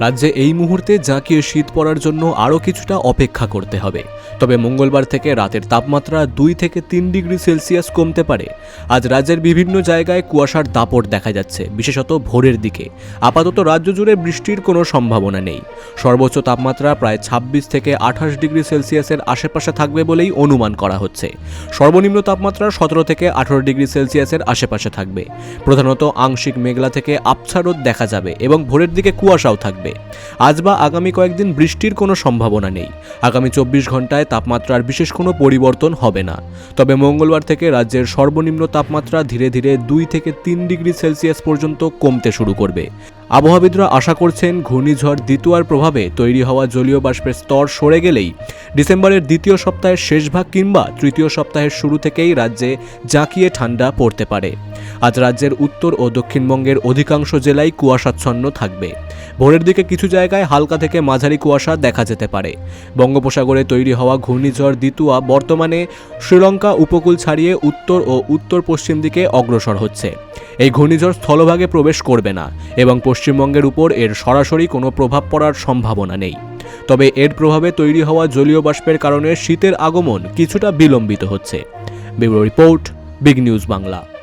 রাজ্যে এই মুহূর্তে জাঁকিয়ে শীত পড়ার জন্য আরও কিছুটা অপেক্ষা করতে হবে। তবে মঙ্গলবার থেকে রাতের তাপমাত্রা দুই থেকে তিন ডিগ্রি সেলসিয়াস কমতে পারে। আজ রাজ্যের বিভিন্ন জায়গায় কুয়াশার দাপট দেখা যাচ্ছে, বিশেষত ভোরের দিকে। আপাতত রাজ্য জুড়ে বৃষ্টির কোনো সম্ভাবনা নেই। সর্বোচ্চ তাপমাত্রা প্রায় ছাব্বিশ থেকে আঠাশ ডিগ্রি সেলসিয়াসের আশেপাশে থাকবে বলেই অনুমান করা হচ্ছে। সর্বনিম্ন তাপমাত্রা সতেরো থেকে আঠারো ডিগ্রি সেলসিয়াসের আশেপাশে থাকবে। প্রধানত আংশিক মেঘলা থেকে আবছা রোদ দেখা যাবে এবং ভোরের দিকে কুয়াশাও থাকবে। আজ বা আগামী কয়েকদিন বৃষ্টির কোনো সম্ভাবনা নেই। আগামী চব্বিশ ঘন্টায় তাপমাত্রার বিশেষ কোনো পরিবর্তন হবে না। তবে মঙ্গলবার থেকে রাজ্যের সর্বনিম্ন তাপমাত্রা ধীরে ধীরে দুই থেকে তিন ডিগ্রি সেলসিয়াস পর্যন্ত কমতে শুরু করবে। আবহাওয়াবিদরা আশা করছেন ঘূর্ণিঝড় দ্বিতীয়ার প্রভাবে তৈরি হওয়া জলীয় বাষ্পের স্তর সরে গেলেই ডিসেম্বরের দ্বিতীয় সপ্তাহের শেষ ভাগ কিংবা তৃতীয় সপ্তাহের শুরু থেকেই রাজ্যে জাঁকিয়ে ঠান্ডা পড়তে পারে। আজ রাজ্যের উত্তর ও দক্ষিণবঙ্গের অধিকাংশ জেলায় কুয়াশাচ্ছন্ন থাকবে। ভোরের দিকে কিছু জায়গায় হালকা থেকে মাঝারি কুয়াশা দেখা যেতে পারে। বঙ্গোপসাগরে তৈরি হওয়া ঘূর্ণিঝড় দিতুয়া বর্তমানে শ্রীলঙ্কা উপকূল ছাড়িয়ে উত্তর ও উত্তর পশ্চিম দিকে অগ্রসর হচ্ছে। এই ঘূর্ণিঝড় স্থলভাগে প্রবেশ করবে না এবং পশ্চিমবঙ্গের উপর এর সরাসরি কোনো প্রভাব পড়ার সম্ভাবনা নেই। তবে এর প্রভাবে তৈরি হওয়া জলীয় বাষ্পের কারণে শীতের আগমন কিছুটা বিলম্বিত হচ্ছে। Bureau report, big news Bangla.